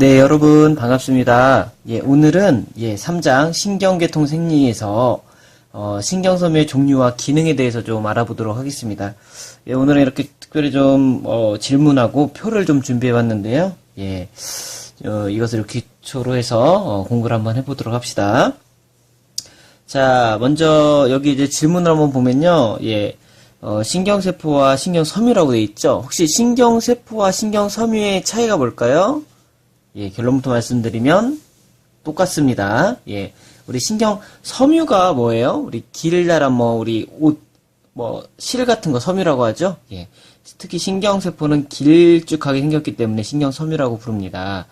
네, 여러분 반갑습니다. 예, 오늘은 예, 3장 신경계통 생리에서 어, 신경섬유의 종류와 기능에 대해서 좀 알아보도록 하겠습니다. 예, 오늘은 이렇게 특별히 좀 어, 질문하고 표를 좀 준비해 봤는데요. 예, 어, 이것을 기초로 해서 어, 공부를 한번 해보도록 합시다. 자, 먼저 여기 이제 질문을 한번 보면요. 예. 어, 신경세포와 신경섬유라고 되어 있죠. 혹시 신경세포와 신경섬유의 차이가 뭘까요? 예, 결론부터 말씀드리면 똑같습니다. 예. 우리 신경 섬유가 뭐예요? 우리 길다란 뭐 우리 옷 뭐 실 같은 거 섬유라고 하죠. 예. 특히 신경 세포는 길쭉하게 생겼기 때문에 신경 섬유라고 부릅니다.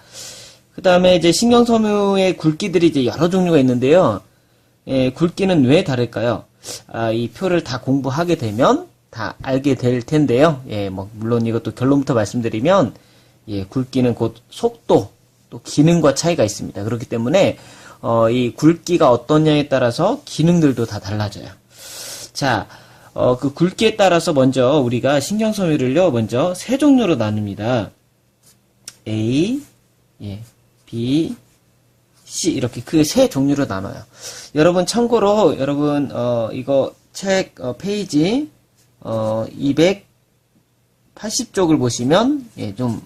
그 다음에 이제 신경 섬유의 굵기들이 이제 여러 종류가 있는데요. 예, 굵기는 왜 다를까요? 아, 이 표를 다 공부하게 되면 다 알게 될 텐데요. 예, 뭐, 물론 이것도 결론부터 말씀드리면, 예, 굵기는 곧 속도, 또 기능과 차이가 있습니다. 그렇기 때문에, 어, 이 굵기가 어떠냐에 따라서 기능들도 다 달라져요. 자, 어, 그 굵기에 따라서 먼저 우리가 신경 섬유를요, 먼저 세 종류로 나눕니다. A, 예, B, C 이렇게 그 세 종류로 나눠요. 여러분 참고로 여러분 어 이거 책 어, 페이지 어 280쪽을 보시면 예, 좀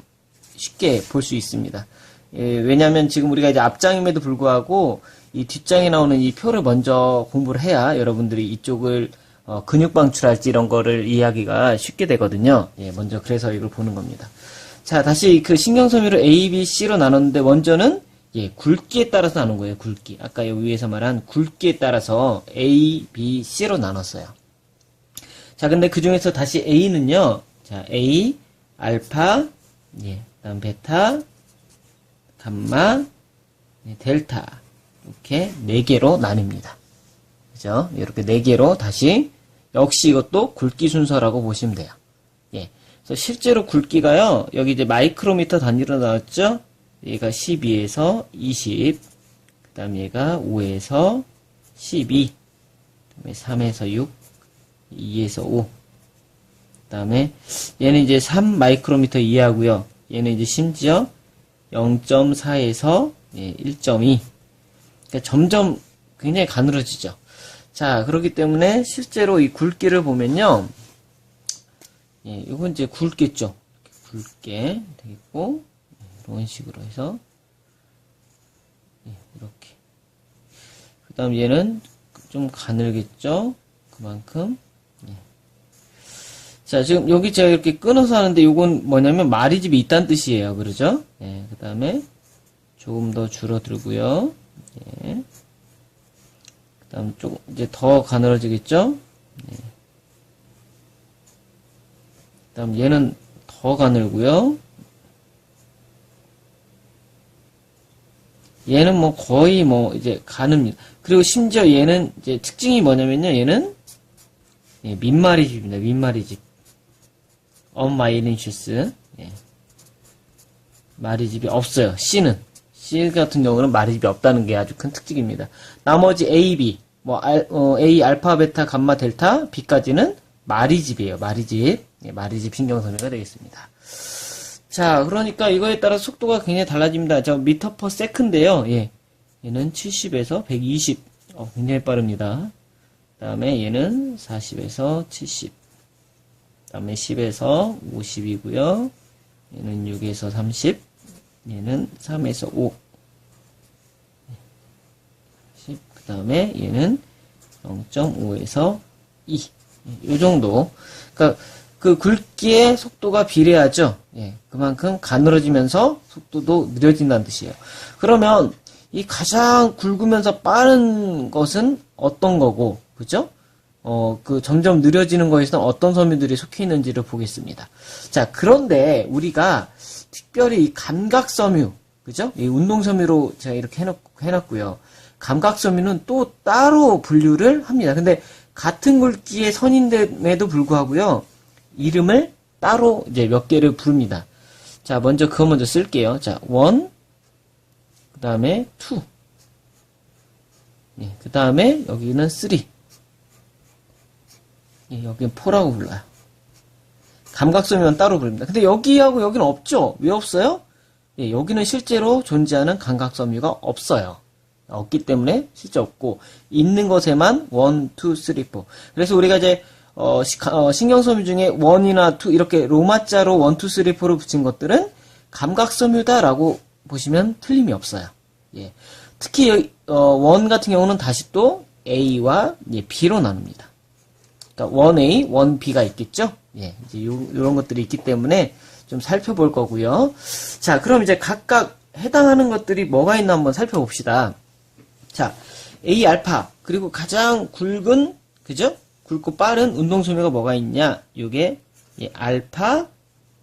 쉽게 볼 수 있습니다. 예, 왜냐하면 지금 우리가 이제 앞장임에도 불구하고 이 뒷장에 나오는 이 표를 먼저 공부를 해야 여러분들이 이쪽을 어, 근육 방출할지 이런 거를 이해하기가 쉽게 되거든요. 예, 먼저 그래서 이걸 보는 겁니다. 자, 다시 그 신경 섬유를 A, B, C로 나눴는데 먼저는 예, 굵기에 따라서 나눈 거예요. 굵기. 아까 여기 위에서 말한 굵기에 따라서 A, B, C로 나눴어요. 자, 근데 그 중에서 다시 A는요. 자, A, 알파, 예, 그다음 베타, 감마, 예, 델타. 이렇게 네 개로 나뉩니다. 그죠? 이렇게 네 개로 다시 역시 이것도 굵기 순서라고 보시면 돼요. 예. 그래서 실제로 굵기가요. 여기 이제 마이크로미터 단위로 나왔죠? 얘가 12에서 20, 그 다음 얘가 5에서 12, 그 다음에 3에서 6, 2에서 5, 그 다음에 얘는 이제 3 마이크로미터 이하고요. 얘는 이제 심지어 0.4에서 1.2. 그러니까 점점 굉장히 가늘어지죠. 자, 그렇기 때문에 실제로 이 굵기를 보면요. 예, 이건 이제 굵겠죠. 굵게 되겠고, 이런 식으로 해서 예, 이렇게 그 다음 얘는 좀 가늘겠죠 그만큼 예. 자 지금 여기 제가 이렇게 끊어서 하는데 이건 뭐냐면 마리집이 있다는 뜻이에요 그러죠 예, 그 다음에 조금 더 줄어들고요 예. 그 다음 조금 이제 더 가늘어지겠죠 예. 그 다음 얘는 더 가늘고요 얘는 뭐 거의 뭐 이제 가늠니다. 그리고 심지어 얘는 이제 특징이 뭐냐면요. 얘는 예, 민마리 집입니다. 민마리 집. 엄마이린슈스. 예. 마리집이 없어요. C는. C 같은 경우는 마리집이 없다는 게 아주 큰 특징입니다. 나머지 A, B, 뭐 알, 어, A, 알파, 베타, 감마, 델타, B까지는 마리집이에요. 마리집. 예, 마리집 신경섬유가 되겠습니다. 자, 그러니까 이거에 따라 속도가 굉장히 달라집니다. 저 미터 퍼 세컨드인데요. 예. 얘는 70에서 120. 어, 굉장히 빠릅니다. 그 다음에 얘는 40에서 70. 그 다음에 10에서 50이고요. 얘는 6에서 30. 얘는 3에서 5. 10. 그 다음에 얘는 0.5에서 2. 이 정도. 그러니까 그 굵기의 속도가 비례하죠. 예, 그만큼 가늘어지면서 속도도 느려진다는 뜻이에요. 그러면 이 가장 굵으면서 빠른 것은 어떤 거고, 그죠? 어, 그 점점 느려지는 것에서는 어떤 섬유들이 속해 있는지를 보겠습니다. 자, 그런데 우리가 특별히 이 감각 섬유, 그죠? 이 운동 섬유로 제가 이렇게 해놓, 해놨고요. 감각 섬유는 또 따로 분류를 합니다. 근데 같은 굵기의 선인데에도 불구하고요. 이름을 따로 이제 몇 개를 부릅니다. 자, 먼저 그거 먼저 쓸게요. 자, 원, 그 다음에 투, 예, 그 다음에 여기는 쓰리, 예, 여기는 포라고 불러요. 감각섬유는 따로 부릅니다. 근데 여기하고 여기는 없죠? 왜 없어요? 예, 여기는 실제로 존재하는 감각섬유가 없어요. 없기 때문에 실제 없고 있는 것에만 1, 2, 3, 4. 그래서 우리가 이제 어, 시- 어, 신경섬유 중에 1이나 2 이렇게 로마자로 1, 2, 3, 4를 붙인 것들은 감각섬유다라고 보시면 틀림이 없어요. 예. 특히 어, 1 같은 경우는 다시 또 A와 예, B로 나눕니다. 그러니까 1A, 1B가 있겠죠? 예, 이제 요, 런 것들이 있기 때문에 좀 살펴볼 거고요. 자, 그럼 이제 각각 해당하는 것들이 뭐가 있나 한번 살펴봅시다. 자, A 알파 그리고 가장 굵은 그죠? 굵고 빠른 운동 소묘가 뭐가 있냐? 요게 예, 알파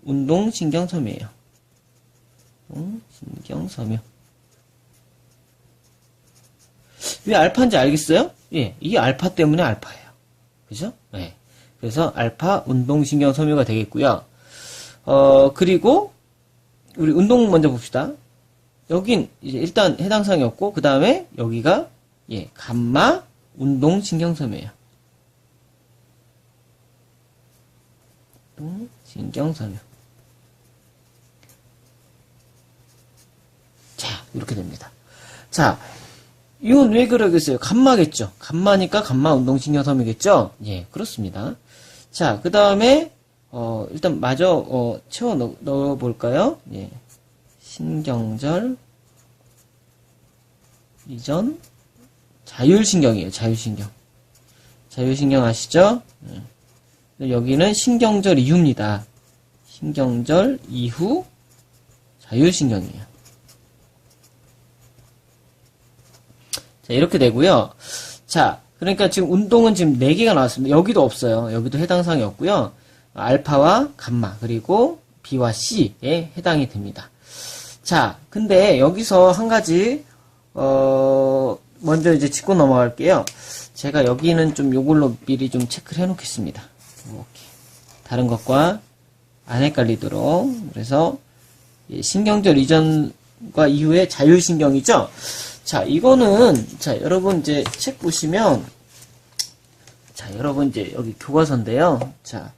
운동 신경 소묘예요. 음, 신경 소묘. 왜 알파인지 알겠어요? 예, 이 알파 때문에 알파예요. 그죠? 네. 그래서 알파 운동신경 섬유가 되겠고요. 어, 그리고 우리 운동 먼저 봅시다. 여긴 이제 일단 해당 사항이 없고 그 다음에 여기가 예, 감마 운동 신경 섬유예요. 운동 신경 섬유. 자, 이렇게 됩니다. 자, 이건 왜 그러겠어요? 감마겠죠. 감마니까 감마 운동신경섬이겠죠? 예, 그렇습니다. 자, 그 다음에, 어, 일단 마저, 어, 채워 넣, 넣어볼까요? 예. 신경절, 이전, 자율신경이에요, 자율신경. 자율신경 아시죠? 예. 여기는 신경절 이후입니다. 신경절 이후, 자율신경이에요. 자, 이렇게 되고요. 자, 그러니까 지금 운동은 지금 4개가 나왔습니다. 여기도 없어요. 여기도 해당 사항이 없고요. 알파와 감마, 그리고 B와 C에 해당이 됩니다. 자, 근데 여기서 한 가지, 어, 먼저 이제 짚고 넘어갈게요. 제가 여기는 좀 요걸로 미리 좀 체크를 해 놓겠습니다. 이렇게. 다른 것과 안 헷갈리도록. 그래서, 예, 신경절 이전과 이후에 자율신경이죠? 자, 이거는, 자, 여러분 이제 책 보시면, 자, 여러분 이제 여기 교과서인데요. 자,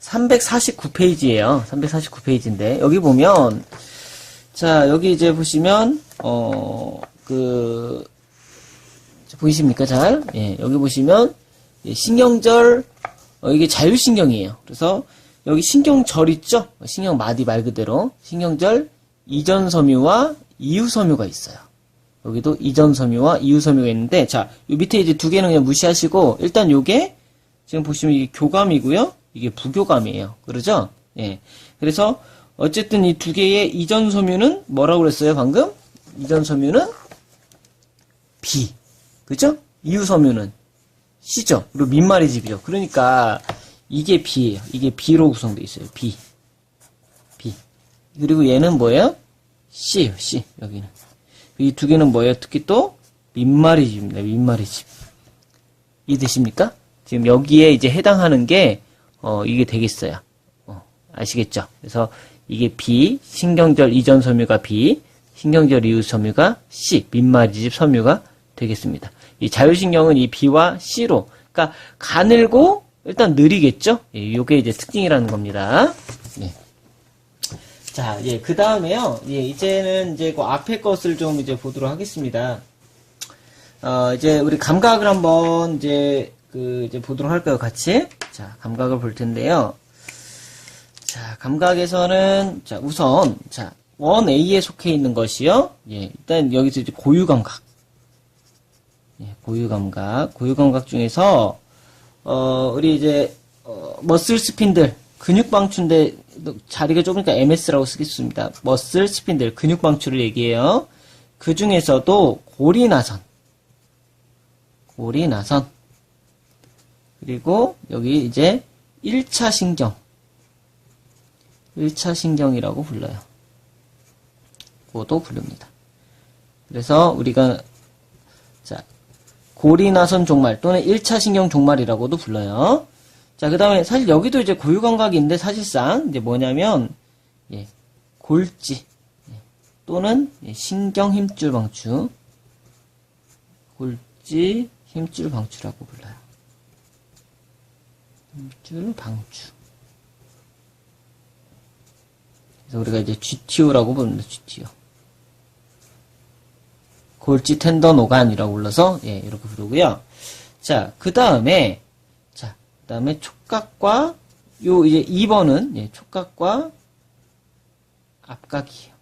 349페이지예요. 349페이지인데, 여기 보면, 자, 여기 이제 보시면, 어, 그, 자, 보이십니까, 잘? 예, 여기 보시면, 예, 신경절, 어, 이게 자율신경이에요. 그래서, 여기 신경절 있죠? 신경 마디 말 그대로. 신경절 이전 섬유와 이후 섬유가 있어요. 여기도 이전 섬유와 이후 섬유가 있는데, 자, 요 밑에 이제 두 개는 그냥 무시하시고, 일단 요게, 지금 보시면 이게 교감이고요. 이게 부교감이에요. 그러죠? 예. 그래서, 어쨌든 이 두 개의 이전 섬유는 뭐라고 그랬어요, 방금? 이전 섬유는 B. 그죠? 이후 섬유는 C죠? 그리고 민말이 집이죠. 그러니까, 이게 B예요. 이게 B로 구성되어 있어요. B. B. 그리고 얘는 뭐예요? C예요, C. 여기는. 이 두 개는 뭐예요? 특히 또 민말이 집입니다. 민말이 집. 이해되십니까? 지금 여기에 이제 해당하는 게 어, 이게 되겠어요. 어, 아시겠죠? 그래서 이게 B, 신경절 이전 섬유가 B, 신경절 이후 섬유가 C, 민말이 집 섬유가 되겠습니다. 이 자율신경은 이 B와 C로, 그러니까 가늘고 일단 느리겠죠? 예, 요게 이제 특징이라는 겁니다. 예. 자, 예, 그 다음에요. 예, 이제는 이제 그 앞에 것을 좀 이제 보도록 하겠습니다. 어, 이제 우리 감각을 한번 이제 그 이제 보도록 할까요, 같이? 자, 감각을 볼 텐데요. 자, 감각에서는 자, 우선 자, 1A에 속해 있는 것이요. 예, 일단 여기서 이제 고유 감각. 예, 고유 감각. 고유 감각 중에서 어, 우리 이제 어, 머슬 스핀들 근육 방추인데 자리가 좁으니까 MS라고 쓰겠습니다. 머슬 스핀들 근육 방추를 얘기해요. 그 중에서도 고리나선, 고리나선 그리고 여기 이제 1차 신경, 1차 신경이라고 불러요. 그것도 부릅니다. 그래서 우리가 자 고리나선 종말 또는 1차 신경 종말이라고도 불러요. 자, 그 다음에 사실 여기도 이제 고유 감각인데 사실상 이제 뭐냐면, 예, 골지, 예, 또는 예, 신경 힘줄 방추, 골지 힘줄 방추라고 불러요. 힘줄 방추. 그래서 우리가 이제 GTO라고 부릅니다. GTO. 골지 텐던 오간이라고 불러서 예, 이렇게 부르고요. 자, 그 다음에 자, 그 다음에 촉각과 요 이제 2번은 예, 촉각과 앞각이에요.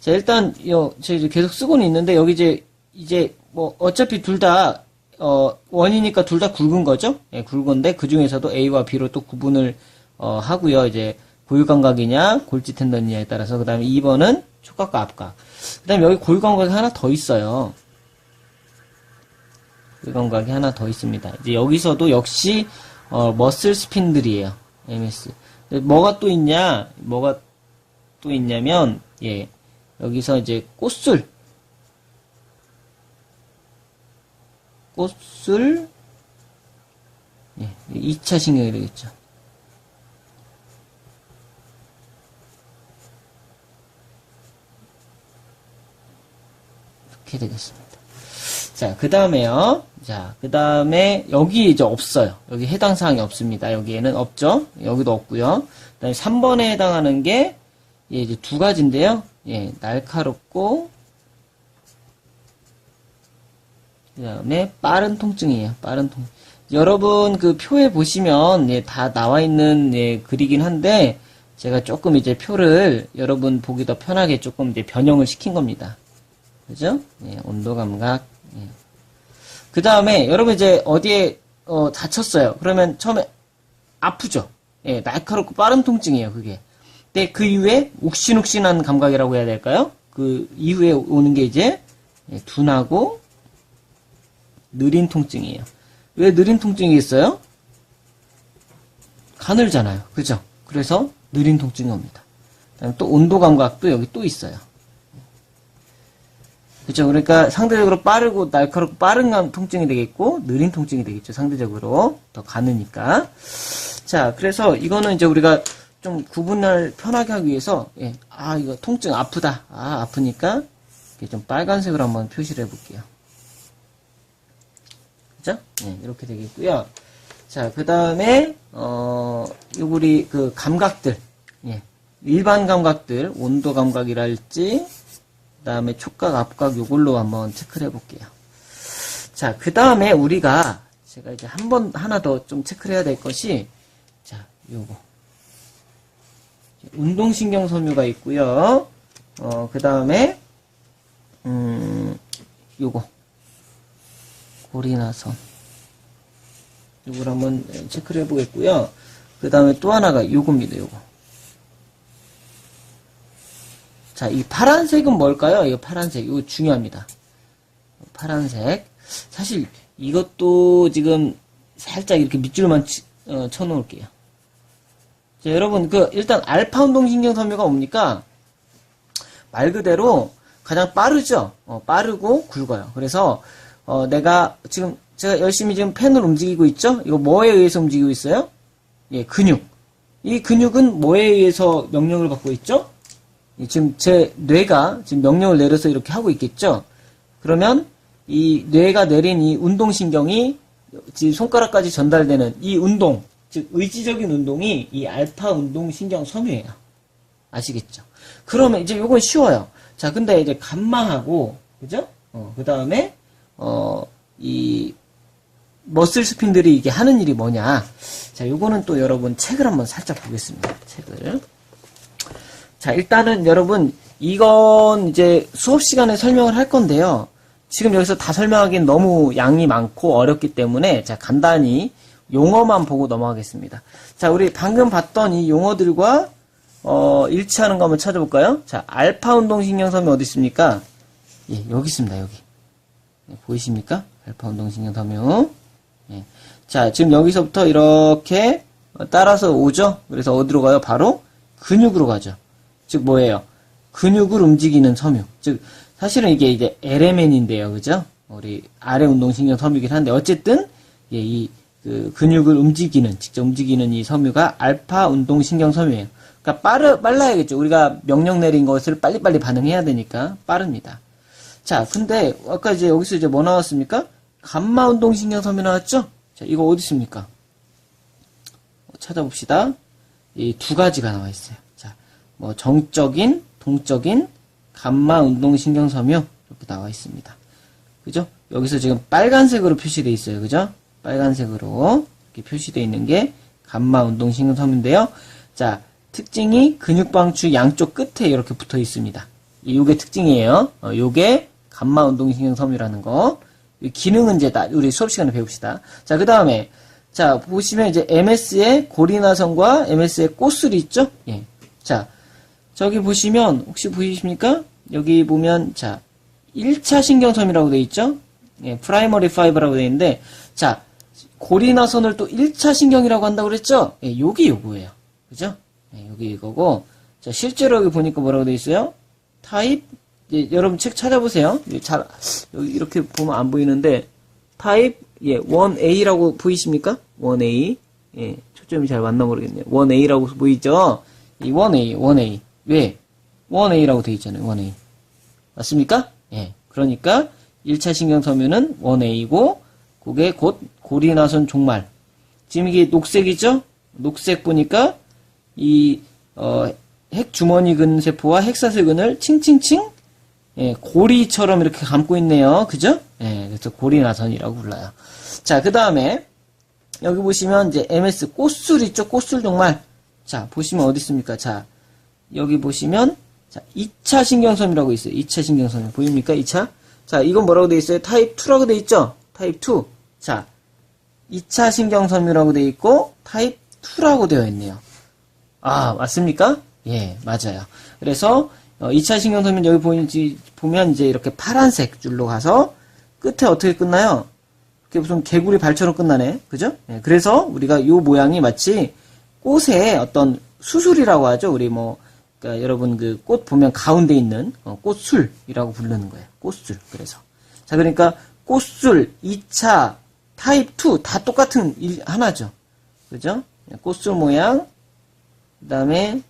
자, 일단 요 이제 계속 쓰고는 있는데 여기 이제 이제 뭐 어차피 둘다 어, 원이니까 둘 다 굵은 거죠? 예, 굵은데 그 중에서도 A와 B로 또 구분을 어, 하고요. 이제 고유감각이냐 골지 텐던이냐에 따라서 그 다음에 2번은 촉각과 앞각. 그 다음에 여기 고유감각이 하나 더 있어요. 고유감각이 하나 더 있습니다. 이제 여기서도 역시 어, 머슬 스핀들이에요. MS. 뭐가 또 있냐? 뭐가 또 있냐면 예 여기서 이제 꽃술 꽃술 예, 2차 신경이 되겠죠. 이렇게 되겠습니다. 자, 그 다음에요. 자, 그 다음에 여기 이제 없어요. 여기 해당 사항이 없습니다. 여기에는 없죠. 여기도 없고요. 그 다음에 3번에 해당하는 게 예, 이제 두 가지인데요. 예, 날카롭고 그 다음에 빠른 통증이에요. 빠른 통. 여러분 그 표에 보시면 예, 다 나와 있는 예, 글이긴 한데 제가 조금 이제 표를 여러분 보기 더 편하게 조금 이제 변형을 시킨 겁니다. 그죠? 예, 온도 감각. 예. 그 다음에 여러분 이제 어디에 어, 다쳤어요. 그러면 처음에 아프죠. 예, 날카롭고 빠른 통증이에요. 그게. 근데 그 이후에 욱신욱신한 감각이라고 해야 될까요? 그 이후에 오는 게 이제 예, 둔하고 느린 통증이에요. 왜 느린 통증이 있어요? 가늘잖아요. 그죠? 그래서 느린 통증이 옵니다. 또 온도 감각도 여기 또 있어요. 그죠? 그러니까 상대적으로 빠르고 날카롭고 빠른 감 통증이 되겠고 느린 통증이 되겠죠. 상대적으로 더 가느니까. 자, 그래서 이거는 이제 우리가 좀 구분을 편하게 하기 위해서 예, 아 이거 통증 아프다. 아 아프니까 좀 빨간색으로 한번 표시를 해볼게요. 그죠? 네, 이렇게 되겠고요. 자, 그 다음에, 어, 요 우리 그 감각들, 예, 일반 감각들, 온도 감각이랄지, 그 다음에 촉각, 앞각 요걸로 한번 체크를 해볼게요. 자, 그 다음에 우리가, 제가 이제 한 번, 하나 더 좀 체크를 해야 될 것이, 자, 요거. 운동신경 섬유가 있고요. 어, 그 다음에, 음, 요거. 고리나선. 요걸 한번 체크를 해보겠고요. 그 다음에 또 하나가 요겁니다, 요거. 자, 이 파란색은 뭘까요? 이거 파란색. 이거 중요합니다. 파란색. 사실 이것도 지금 살짝 이렇게 밑줄만 치- 어, 쳐놓을게요. 자, 여러분, 그, 일단 알파 운동신경 섬유가 뭡니까? 말 그대로 가장 빠르죠? 어, 빠르고 굵어요. 그래서, 어, 내가 지금 제가 열심히 지금 펜을 움직이고 있죠? 이거 뭐에 의해서 움직이고 있어요? 예, 근육. 이 근육은 뭐에 의해서 명령을 받고 있죠? 이 지금 제 뇌가 지금 명령을 내려서 이렇게 하고 있겠죠? 그러면 이 뇌가 내린 이 운동신경이 손가락까지 전달되는 이 운동, 즉 의지적인 운동이 이 알파 운동신경 섬유예요. 아시겠죠? 그러면 이제 요건 쉬워요. 자, 근데 이제 감마하고, 그죠? 어, 그 다음에, 어, 이, 머슬 스핀들이 이게 하는 일이 뭐냐. 자, 요거는 또 여러분 책을 한번 살짝 보겠습니다. 책을. 자, 일단은 여러분, 이건 이제 수업 시간에 설명을 할 건데요. 지금 여기서 다 설명하기엔 너무 양이 많고 어렵기 때문에, 자, 간단히 용어만 보고 넘어가겠습니다. 자, 우리 방금 봤던 이 용어들과, 어, 일치하는 거 한번 찾아볼까요? 자, 알파 운동 신경섬유 어디 있습니까? 예, 여기 있습니다, 여기. 네, 보이십니까? 알파 운동 신경 섬유. 예. 자, 지금 여기서부터 이렇게 어, 따라서 오죠? 그래서 어디로 가요? 바로 근육으로 가죠. 즉, 뭐예요? 근육을 움직이는 섬유. 즉, 사실은 이게 이제 LMN인데요. 그죠? 우리 아래 운동신경 섬유긴 한데, 어쨌든, 예, 이, 그, 근육을 움직이는, 직접 움직이는 이 섬유가 알파 운동신경 섬유예요. 그러니까 빠르, 빨라야겠죠. 우리가 명령 내린 것을 빨리빨리 반응해야 되니까 빠릅니다. 자, 근데 아까 이제 여기서 이제 뭐 나왔습니까? 감마 운동신경 섬유 나왔죠? 자, 이거 어디 있습니까? 찾아봅시다. 이 두 가지가 나와 있어요. 자, 뭐 정적인, 동적인 감마 운동 신경섬유 이렇게 나와 있습니다. 그죠? 여기서 지금 빨간색으로 표시되어 있어요. 그죠? 빨간색으로 이렇게 표시되어 있는 게 감마 운동 신경섬유인데요. 자, 특징이 근육 방추 양쪽 끝에 이렇게 붙어 있습니다. 이- 요게 특징이에요. 어, 요게 감마 운동 신경섬유라는 거. 이 기능은 이제 나- 우리 수업 시간에 배웁시다. 자, 그 다음에 자, 보시면 이제 MS의 고리나선과 MS의 꽃술이 있죠? 예. 자, 저기 보시면 혹시 보이십니까? 여기 보면 자 1차 신경섬이라고 되어 있죠? 예, 프라이머리 파이브라고 되어 있는데 자 고리나선을 또 1차 신경이라고 한다고 그랬죠? 예, 요게 요거예요. 그죠? 예, 요게 이거고 자 실제로 여기 보니까 뭐라고 되어 있어요? 타입 예, 여러분 책 찾아보세요. 예, 잘 여기 이렇게 보면 안 보이는데 타입 예 1A라고 보이십니까? 1A 예 초점이 잘 맞나 모르겠네요. 1A라고 보이죠? 이 1A 1A 왜 1A라고 되어 있잖아요. 1A 맞습니까? 예 그러니까 1차 신경섬유는 1A고 그게 곧 고리나선 종말 지금 이게 녹색이죠? 녹색 보니까 이 어, 핵주머니 근 세포와 핵사슬근을 칭칭칭 예, 고리처럼 이렇게 감고 있네요. 그죠? 예, 그래서 고리나선이라고 불러요. 자, 그 다음에, 여기 보시면 이제 MS 꽃술 있죠? 꽃술 종말. 자, 보시면 어디 있습니까? 자, 여기 보시면, 자, 2차 신경섬이라고 있어요. 2차 신경섬. 보입니까? 2차? 자, 이건 뭐라고 돼 있어요? 타입 2라고 돼 있죠? 타입 2. 자, 2차 신경섬유라고 돼 있고, 타입 2라고 되어 있네요. 아, 맞습니까? 예, 맞아요. 그래서, 어, 2차 신경섬유는 여기 보이지, 보면 이제 이렇게 파란색 줄로 가서, 끝에 어떻게 끝나요? 이렇게 무슨 개구리 발처럼 끝나네. 그죠? 예, 그래서 우리가 요 모양이 마치 꽃의 어떤 수술이라고 하죠. 우리 뭐, 그러니까 여러분 그 꽃 보면 가운데 있는 어, 꽃술이라고 부르는 거예요. 꽃술. 그래서. 자, 그러니까 꽃술 2차 타입 2 다 똑같은 일, 하나죠. 그죠? 예, 꽃술 모양, 그 다음에,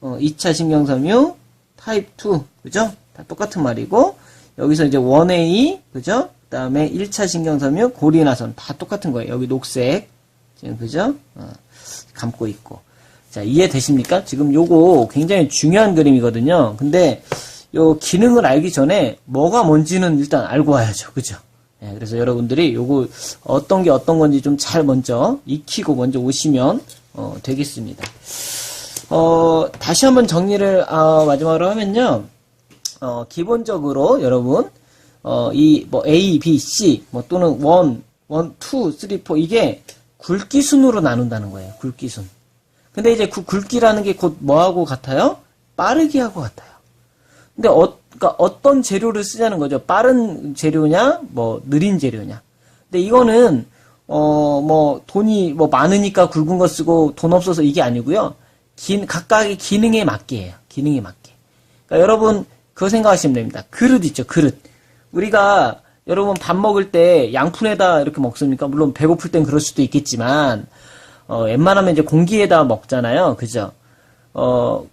어, 2차 신경섬유, 타입 2, 그죠? 다 똑같은 말이고, 여기서 이제 1A, 그죠? 그 다음에 1차 신경섬유, 고리나선, 다 똑같은 거예요. 여기 녹색, 지금, 그죠? 어, 감고 있고. 자, 이해되십니까? 지금 요거 굉장히 중요한 그림이거든요. 근데, 요 기능을 알기 전에 뭐가 뭔지는 일단 알고 와야죠. 그죠? 예, 그래서 여러분들이 요거 어떤 게 어떤 건지 좀 잘 먼저 익히고 먼저 오시면 어, 되겠습니다. 어, 다시 한번 정리를 아, 마지막으로 하면요. 어, 기본적으로 여러분 어, 이 뭐 A, B, C 뭐 또는 1, 1, 2, 3, 4 이게 굵기 순으로 나눈다는 거예요. 굵기 순. 근데 이제 그 굵기라는 게 곧 뭐하고 같아요? 빠르기 하고 같아요. 근데 어, 그러니까 어떤 재료를 쓰자는 거죠. 빠른 재료냐, 뭐 느린 재료냐. 근데 이거는 어 뭐 돈이 뭐 많으니까 굵은 거 쓰고 돈 없어서 이게 아니고요. 기, 각각의 기능에 맞게예요. 기능에 맞게. 그러니까 여러분 그거 생각하시면 됩니다. 그릇 있죠, 그릇. 우리가 여러분 밥 먹을 때 양푼에다 이렇게 먹습니까? 물론 배고플 땐 그럴 수도 있겠지만 어, 웬만하면 이제 공기에다 먹잖아요. 그죠? 어,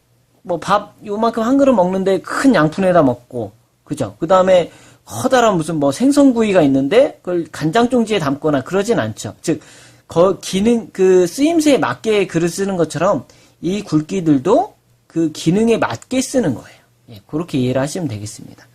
뭐 밥 요만큼 한 그릇 먹는데 큰 양푼에다 먹고 그죠? 그 다음에 커다란 무슨 뭐 생선구이가 있는데 그걸 간장종지에 담거나 그러진 않죠. 즉, 거 기능 그 쓰임새에 맞게 그릇 쓰는 것처럼 이 굵기들도 그 기능에 맞게 쓰는 거예요. 예, 그렇게 이해를 하시면 되겠습니다.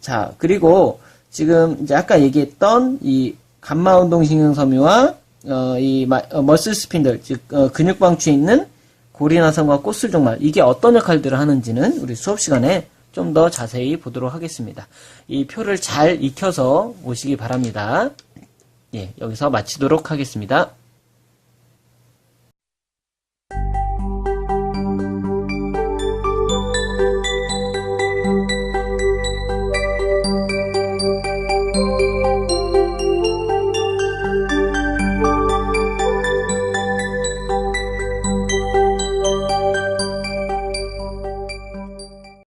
자, 그리고 지금 이제 아까 얘기했던 이 감마 운동 신경섬유와 어, 이 마- 어, 머슬 스핀들 즉 어, 근육 방추에 있는 고리나선과 꽃술 종말 이게 어떤 역할들을 하는지는 우리 수업 시간에 좀 더 자세히 보도록 하겠습니다. 이 표를 잘 익혀서 오시기 바랍니다. 예, 여기서 마치도록 하겠습니다.